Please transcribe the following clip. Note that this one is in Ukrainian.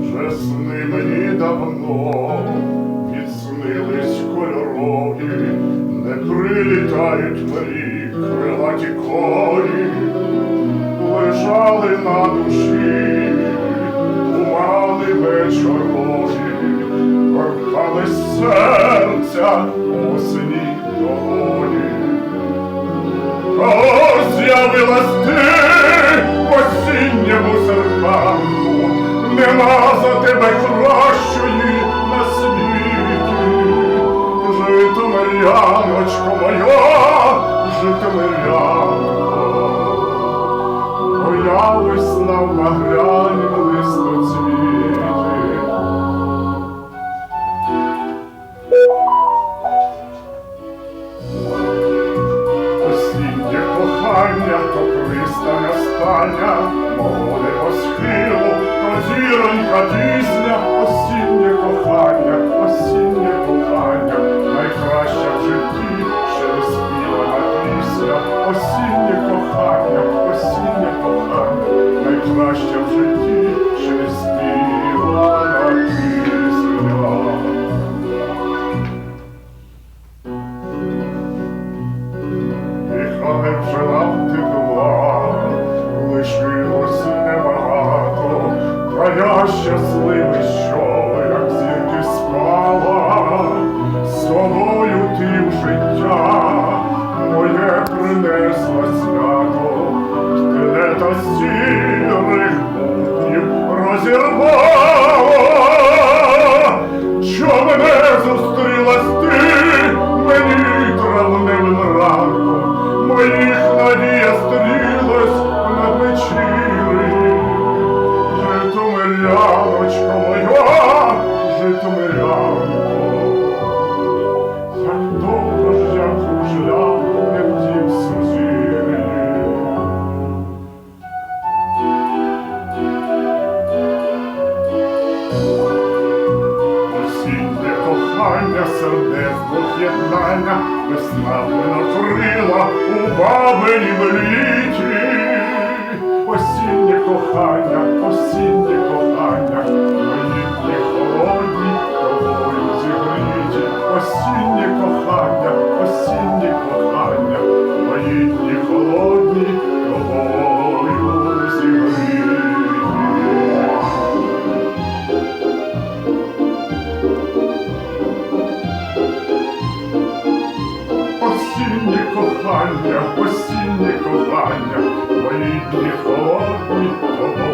Вже сни мені давно відснились кольорові, не прилітають мрії крилаті коні, лежали на душі, тумани вечорові, торкались серця осені до. Зрадила ти осінньому серпанку, нема за тебе крові. Arnamo see. кохання, сердець єднання, весна винокрила у бабині в літі, осіннє кохання, осіннє. осіннє кохання, осіннє кохання, мої дні холодні того.